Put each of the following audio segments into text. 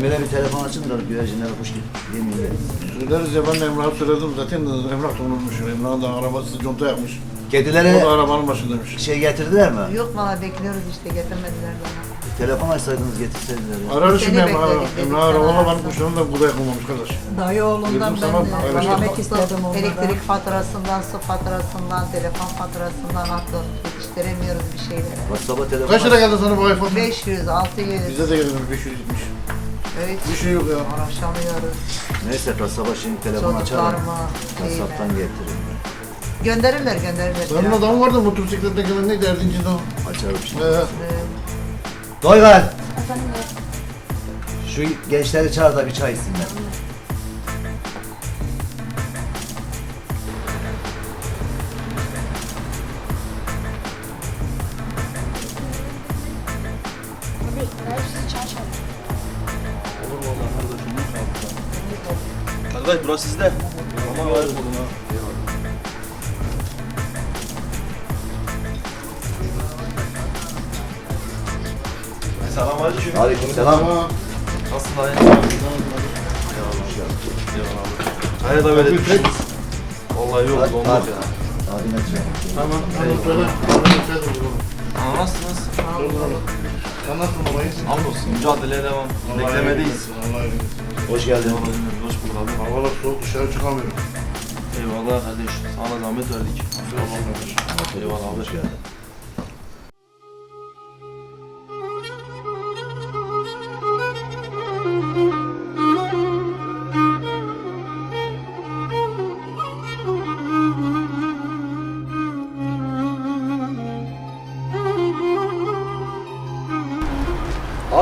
Emir'e bir telefon açın da güvercinlere kuş yemeği verin. Söyleriz ya ben de Emrah'a söyledim zaten Emrah da unutmuş. Emrah'ın da arabası conta yapmış. O da arabanın başındaymış. şey getirdiler mi? Yok valla bekliyoruz işte getirmediler bana. Telefon açsaydınız getirseydiniz. ya. Ararız şimdi Seni Emrah'ı. bekledik, dedik Emrah sen arabana ararsın. varmış onun da yapılmamış kardeş. Dayı oğlundan Dedim ben sana, de paylaşalım. vermek istedim onlara. Elektrik faturasından, su faturasından, telefon faturasından hatta yetiştiremiyoruz bir şeyleri. WhatsApp'a telefon Kaç lira geldi sana bu iPhone? 500, 600. Bize de geldi 500 gitmiş. Evet. Bir şey yok ya. Uğraşamıyoruz. Neyse kasaba şimdi telefon açalım. Çocuklarıma, WhatsApp'tan şeyime. getirin. Gönderirler, gönderirler. Benim adam vardı motosikletten gelen neydi Erdinç'in o? Açalım şimdi. Ee, Doygar! Şu gençleri çağır da bir çay içsinler. Arkadaş burası sizde. Aman var. Selamünaleyküm. Aleykümselam. Nasılsın dayı? Hayır da böyle düşün. Vallahi Hadi, olmaz ya. Hadi ne? Tamam. Tamam söyle. Nasılsınız? Sen nasılsın babayı? Hamdolsun. Mücadeleye devam. Beklemedeyiz. Vallahi iyi. Hoş geldin. Hoş bulduk abi. Havalar soğuk dışarı çıkamıyorum. Eyvallah kardeş. Sana zahmet verdik. Eyvallah abi. Hoş geldin.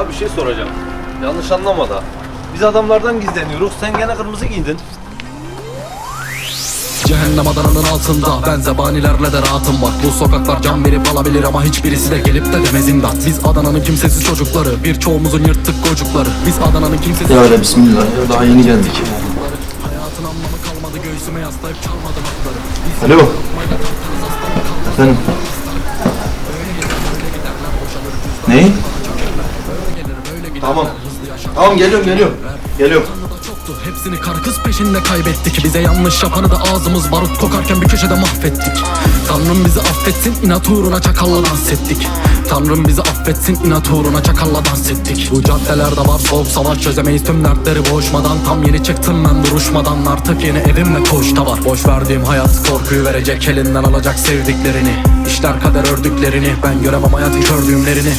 Bir şey soracağım. Yanlış anlama da. Biz adamlardan gizleniyoruz. Sen gene kırmızı giydin. Cehennem adanının altında Ben zebanilerle de rahatım bak Bu sokaklar can verip alabilir ama hiçbirisi de gelip de demez imdat Biz Adana'nın kimsesiz çocukları Birçoğumuzun yırttık gocukları Biz Adana'nın kimsesiz Ya öyle bismillah. Ya daha yeni geldik. Hayatın anlamı kalmadı göğsüme yaslayıp çalmadım hakları Alo. Efendim. Tamam geliyorum geliyorum. Geliyorum. Hepsini karkız peşinde kaybettik. Bize yanlış yapanı da ağzımız barut kokarken bir köşede mahvettik. Tanrım bizi affetsin inat uğruna çakalla dans ettik. Tanrım bizi affetsin inat uğruna çakalla dans ettik. Bu caddelerde var soğuk savaş çözemeyiz. Tüm dertleri boğuşmadan Tam yeni çıktım ben duruşmadan. Artık yeni evim ve koğuşta var. Boş verdiğim hayat korkuyu verecek elinden alacak sevdiklerini. İşler kader ördüklerini ben göremem hayatın kördüğümlerini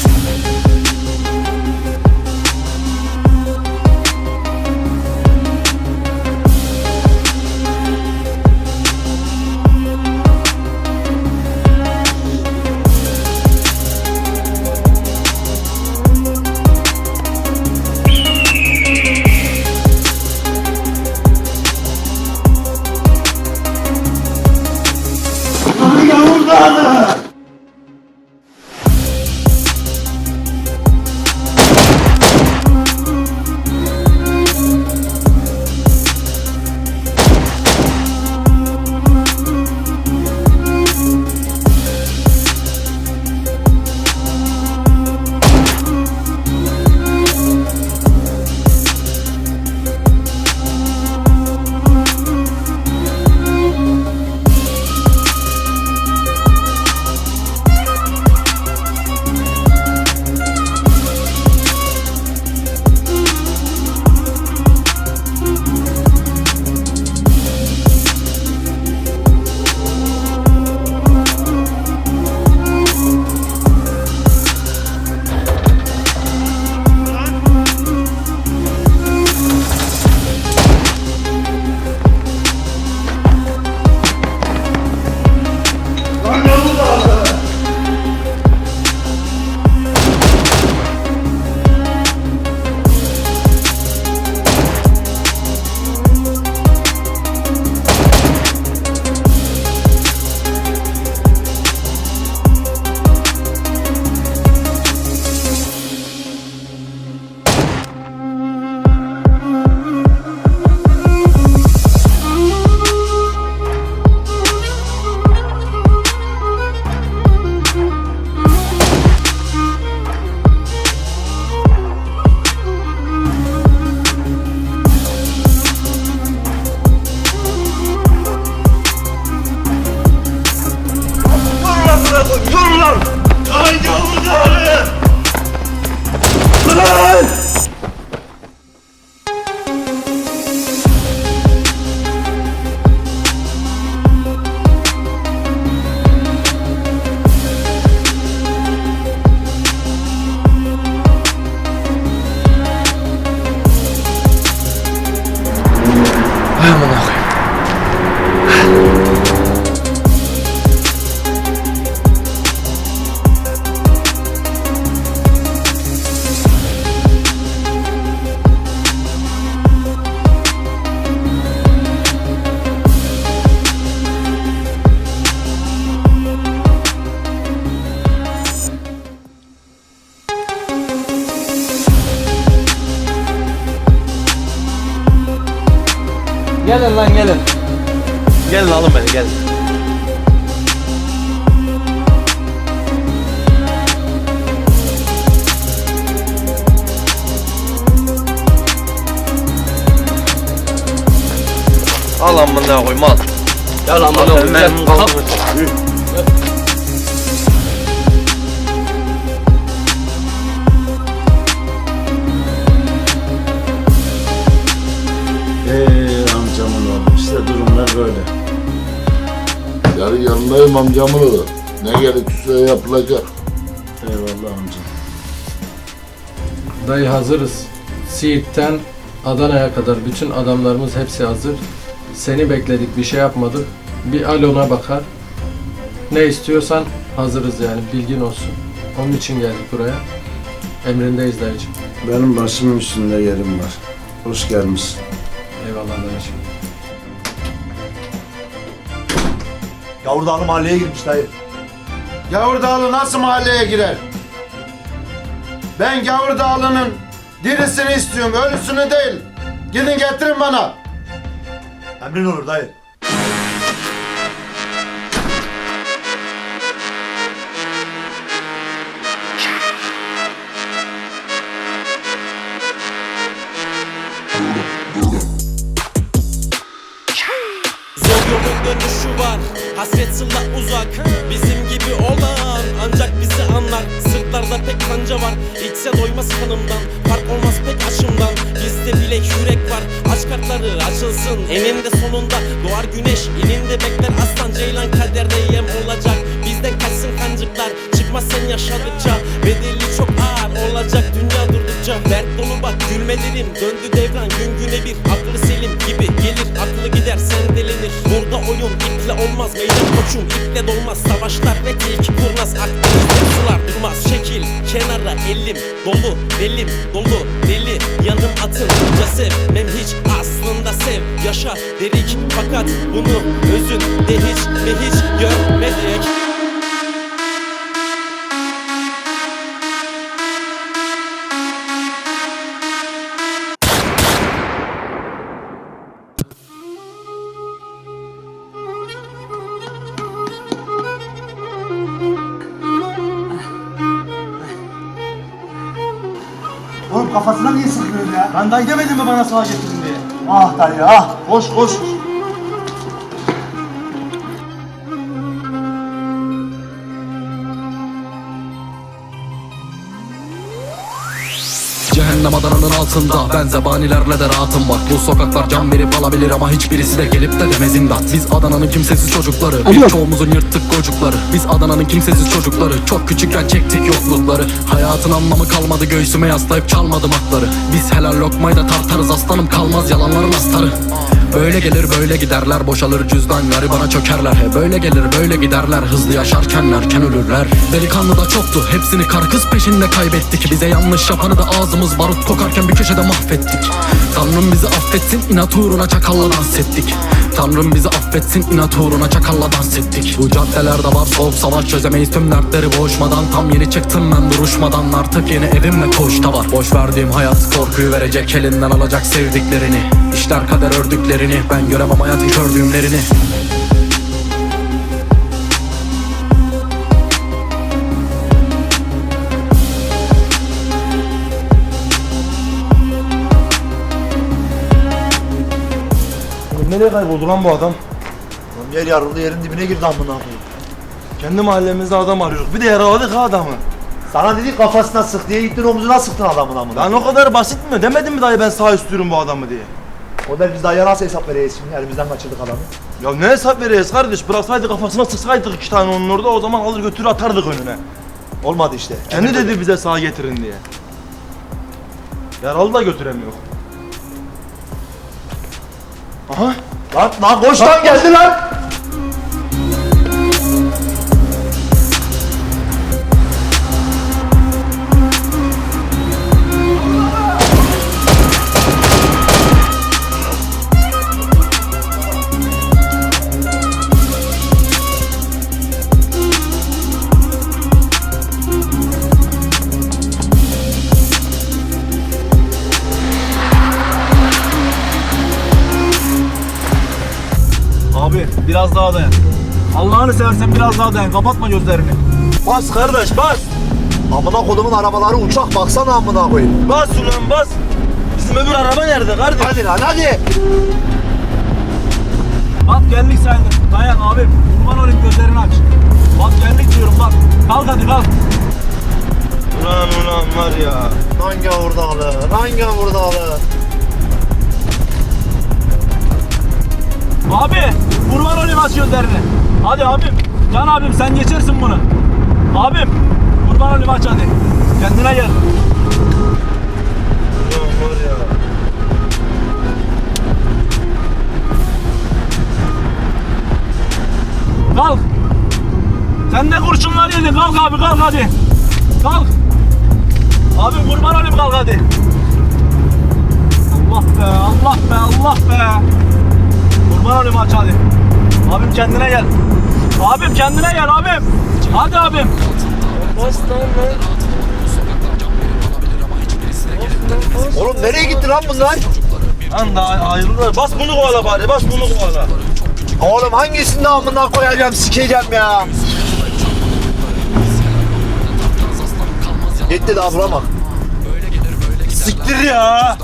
Gelin. Al amına koyayım al. Gel amına koyayım. Yani yanındayım amcamın oğlu. Ne gerekirse yapılacak. Eyvallah amcam. Dayı hazırız. Siirt'ten Adana'ya kadar bütün adamlarımız hepsi hazır. Seni bekledik bir şey yapmadık. Bir Alon'a bakar. Ne istiyorsan hazırız yani bilgin olsun. Onun için geldik buraya. Emrindeyiz dayıcım. Benim başımın üstünde yerim var. Hoş gelmişsin. Eyvallah dayıcım. Yavru Dağlı mahalleye girmiş dayı. Gavur Dağlı nasıl mahalleye girer? Ben Gavur Dağlı'nın dirisini istiyorum, ölüsünü değil. Gidin getirin bana. Emrin olur dayı. Hasret sıla uzak Bizim gibi olan. Ancak bizi anlar Sırtlarda pek kanca var. İçse doymaz kanımdan Fark olmaz pek aşımdan. Bizde bilek yürek var Aç kartları açılsın. Eninde sonunda doğar güneş İninde bekler aslan. Ceylan kaderde yem olacak Bizden kaçsın kancıklar Sen yaşadıkça Bedeli çok ağır olacak. Dünya durdukça Dert dolu bak gülmelerim Döndü devran gün güne bir Aklı selim gibi. Gelir aklı gider sendelenir. Burada oyun iple olmaz meydan koçum iple dolmaz. Savaşlar ve tilki kurnaz Akdeniz'de sular durmaz. Şekil kenara elim dolu belim dolu deli. Yanım atınca sev mem hiç aslında sev. Yaşa derik fakat bunu özünde hiç ve hiç görmedik kafasına niye sıkıyorsun ya? Ben dayı demedim mi bana sağa getirin diye? Ah dayı ah. Koş koş. Cehennem Adana'nın altında. Ben zebanilerle de rahatım. Var Bu sokaklar can verip alabilir ama hiçbirisi de gelip de demez imdat. Biz Adana'nın kimsesiz çocukları Birçoğumuzun yırttık gocukları Biz Adana'nın kimsesiz çocukları Çok küçükken çektik yoklukları. Hayatın anlamı kalmadı göğsüme yaslayıp çalmadım hakları. Biz helal lokmayı da tartarız aslanım kalmaz yalanların astarı Böyle gelir böyle giderler boşalır cüzdan. Garibana çökerler He böyle gelir böyle giderler. Hızlı yaşarken erken ölürler. Delikanlı da çoktu hepsini karkız peşinde kaybettik. Bize yanlış yapanı da ağzımız barut kokarken bir köşede mahvettik. Tanrım bizi affetsin inat uğruna çakalla dans ettik Tanrım bizi affetsin inat uğruna çakalla dans ettik. Bu caddelerde var soğuk savaş çözemeyiz. Tüm dertleri boğuşmadan Tam yeni çıktım ben duruşmadan. Artık yeni evim ve koğuşta var. Boş verdiğim hayat korkuyu verecek elinden alacak sevdiklerini. İşler kader ördüklerini ben göremem hayatın kördüğümlerini Nereye kayboldu lan bu adam? Oğlum yer yarıldı yerin dibine girdi amına koyayım. Kendi mahallemizde adam arıyoruz. Bir de yaraladık ha adamı. Sana dedik kafasına sık diye gittin omzuna sıktın adamın amına. Lan o kadar basit mi? Demedim mi dayı ben sağ istiyorum bu adamı diye? O der biz dayıya nasıl hesap vereceğiz şimdi elimizden kaçırdık adamı. Ya ne hesap vereceğiz kardeş? Bıraksaydı kafasına sıksaydık iki tane onun orada o zaman alır götürür atardık önüne. Olmadı işte. Kendi dedi bize sağ getirin diye. Yaralı da götüremiyor. Aha. Lan lan koş lan geldi lan. Biraz daha dayan. Allah'ını seversen biraz daha dayan. Kapatma gözlerini. Bas kardeş bas. Amına kodumun arabaları uçak baksana amına koyayım. Bas ulan bas. Bizim öbür araba nerede kardeş? Hadi lan hadi. Bak geldik sayılır. Dayan abim. Kurban olayım gözlerini aç. Bak geldik diyorum bak. Kalk hadi kalk. Ulan ulan var ya. Lan gavur dağlı, lan gavur dağlı. Abi kurban olayım aç gözlerini. Hadi abim. Can abim sen geçersin bunu. Abim kurban olayım aç hadi. Kendine gel. Kalk. Sen de kurşunlar yedin. Kalk abi kalk hadi. Kalk. Abi kurban olayım kalk hadi. Allah be Allah be Allah be. Kurban olayım aç hadi. Abim kendine gel. Abim kendine gel abim. Hadi abim. Oğlum nereye gitti lan bunlar? Lan da ayrılır. Bas bunu kovala bari. Bas bunu kovala. Oğlum hangisini de amına koyacağım sikeceğim ya. Gitti daha vuramak. Siktir ya.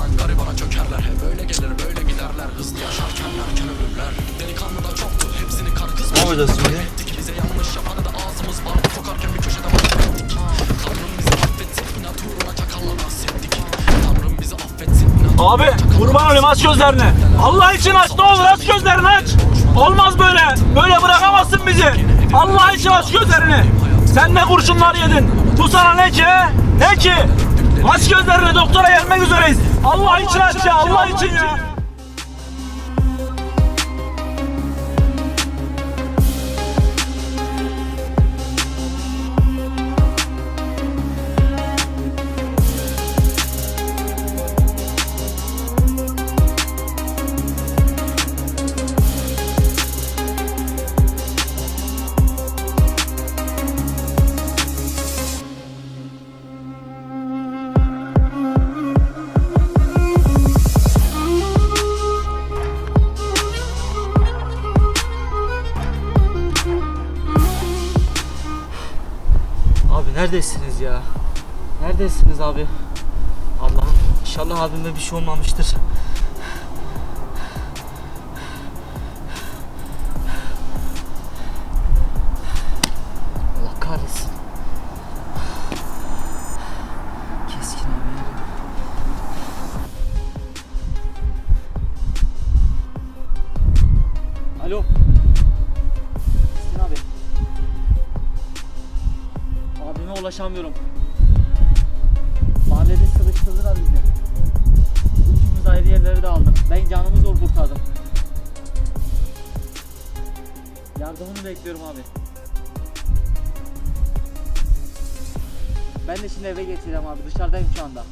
Yapacağız şimdi? Abi kurban olayım aç gözlerini. Allah için aç ne olur aç gözlerini aç. Olmaz böyle. Böyle bırakamazsın bizi. Allah için aç gözlerini. Sen ne kurşunlar yedin. Bu sana ne ki? Ne ki? Aç gözlerini doktora gelmek üzereyiz. Allah için aç ya Allah için ya. Neredesiniz ya? Neredesiniz abi? Allah'ım inşallah abime bir şey olmamıştır. Ulaşamıyorum. Mahallede sıkıştırdılar bizi. Üçümüz ayrı yerlere de aldık. Ben canımı zor kurtardım. Yardımını bekliyorum abi. Ben de şimdi eve geçeceğim abi. Dışarıdayım şu anda.